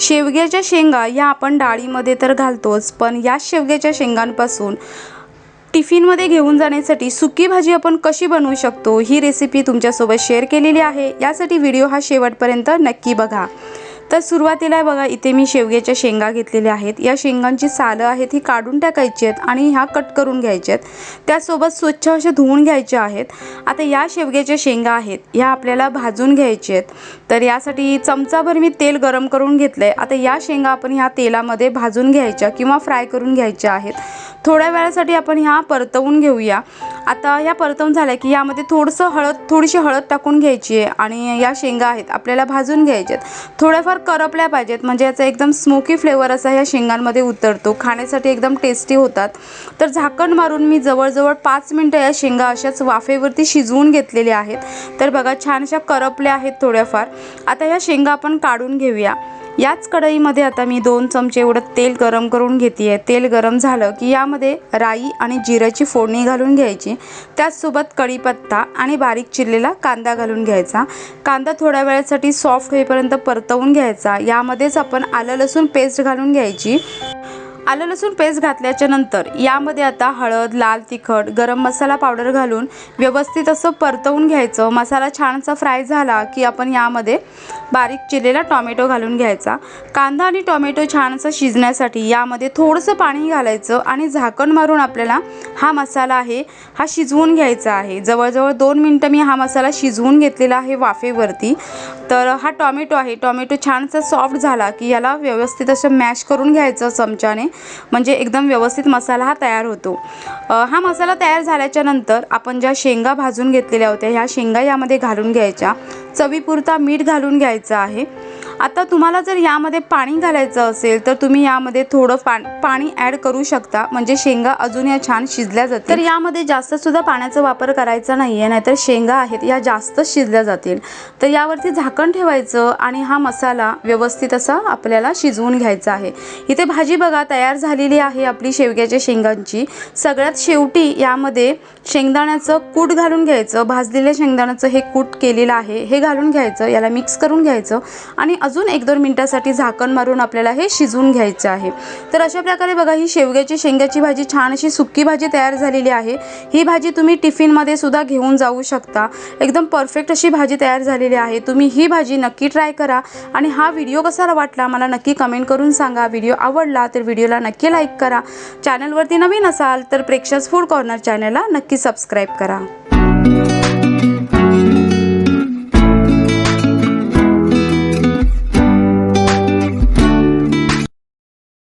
शेवग्याच्या शेंगा या आपण डाळीमध्ये तर घालतोच पण या शेवग्याच्या शेंगांपासून टिफिनमध्ये घेऊन जाण्यासाठी सुकी भाजी आपण कशी बनवू शकतो ही रेसिपी तुमच्यासोबत शेअर केलेली आहे. यासाठी व्हिडिओ हा शेवटपर्यंत नक्की बघा. तर सुरुवातीला बघा इथे मी शेवग्याच्या शेंगा घेतलेल्या आहेत. या शेंगांची सालं आहेत ही काढून टाकायची आहेत आणि ह्या कट करून घ्यायच्या आहेत. त्यासोबत स्वच्छ असे धुवून घ्यायच्या आहेत. आता या शेवग्याच्या शेंगा आहेत ह्या आपल्याला भाजून घ्यायच्या आहेत. तर यासाठी चमचाभर मी तेल गरम करून घेतलं आहे आता या शेंगा आपण ह्या तेलामध्ये भाजून घ्यायच्या किंवा फ्राय करून घ्यायच्या आहेत. थोड्या वेळासाठी आपण ह्या परतवून घेऊया. आता ह्या परतवून झाल्या की यामध्ये थोडंसं हळद थोडीशी हळद टाकून घ्यायची आहे आणि या शेंगा आहेत आपल्याला भाजून घ्यायच्यात थोड्याफार करपल्या पाहिजेत म्हणजे याचा एकदम स्मोकी फ्लेवर असा या शेंगांमध्ये उतरतो. खाण्यासाठी एकदम टेस्टी होतात. तर झाकण मारून मी जवळजवळ पाच मिनटं या शेंगा अशाच वाफेवरती शिजवून घेतलेल्या आहेत. तर बघा छान अशा करपल्या आहेत थोड्याफार. आता या शेंगा आपण काढून घेऊया. याच कढईमध्ये आता मी दोन चमचे एवढं तेल गरम करून घेते आहे तेल गरम झालं की यामध्ये राई आणि जिऱ्याची फोडणी घालून घ्यायची. त्याचसोबत कढीपत्ता आणि बारीक चिरलेला कांदा घालून घ्यायचा. कांदा थोड्या वेळासाठी सॉफ्ट होईपर्यंत परतवून घ्यायचा. यामध्येच आपण आलं लसूण पेस्ट घालून घ्यायची. आलं लसूण पेस्ट घातल्याच्या नंतर यामध्ये आता हळद लाल तिखट गरम मसाला पावडर घालून व्यवस्थित असं परतवून घ्यायचं. मसाला छानसा फ्राय झाला की आपण यामध्ये बारीक चिरलेला टॉमॅटो घालून घ्यायचा. कांदा आणि टॉमॅटो छानसा शिजण्यासाठी यामध्ये थोडंसं पाणी घालायचं आणि झाकण मारून आपल्याला हा मसाला आहे हा शिजवून घ्यायचा आहे. जवळजवळ दोन मिनटं मी हा मसाला शिजवून घेतलेला आहे वाफेवरती. तर हा टॉमॅटो आहे. टॉमॅटो छानसा सॉफ्ट झाला की याला व्यवस्थित असं मॅश करून घ्यायचं चमच्याने. म्हणजे एकदम व्यवस्थित मसाला हा तयार होतो. हा मसाला तयार झाल्याच्यानंतर आपण ज्या शेंगा भाजून घेतलेल्या होत्या ह्या शेंगा यामध्ये घालून घ्यायच्या. चवीपुरता मीठ घालून घ्यायचं आहे. आता तुम्हाला जर यामध्ये पाणी घालायचं असेल तर तुम्ही यामध्ये थोडं पा पाणी ॲड करू शकता. म्हणजे शेंगा अजून या छान शिजल्या जातील. तर यामध्ये जास्त सुद्धा पाण्याचा वापर करायचा नाही आहे नाहीतर शेंगा आहेत या जास्त शिजल्या जातील. तर यावरती झाकण ठेवायचं आणि हा मसाला व्यवस्थित असा आपल्याला शिजवून घ्यायचा आहे. इथे भाजी बघा तयार झालेली आहे आपली शेवग्याच्या शेंगांची. सगळ्यात शेवटी यामध्ये शेंगदाण्याचं कूट घालून घ्यायचं. भाजलेल्या शेंगदाण्याचं हे कूट केलेलं आहे. हे घालून घ्यायचं याला मिक्स करून घ्यायचं आणि अजून एक दोन मिनटासाठी झाकण मारून आपल्याला हे शिजवून घ्यायचं आहे. तर अशा प्रकारे बघा ही शेवग्याची शेंगाची भाजी छान अशी सुक्की भाजी तयार झालेली आहे. ही भाजी तुम्ही टिफिनमध्ये सुद्धा घेऊन जाऊ शकता. एकदम परफेक्ट अशी भाजी तयार झालेली आहे. तुम्ही ही भाजी नक्की ट्राय करा आणि हा व्हिडिओ कसा वाटला मला नक्की कमेंट करून सांगा. व्हिडिओ आवडला तर व्हिडिओला नक्की लाईक करा. चॅनलवरती नवीन असाल तर प्रेक्षस फूड कॉर्नर चॅनलला नक्की सबस्क्राईब करा.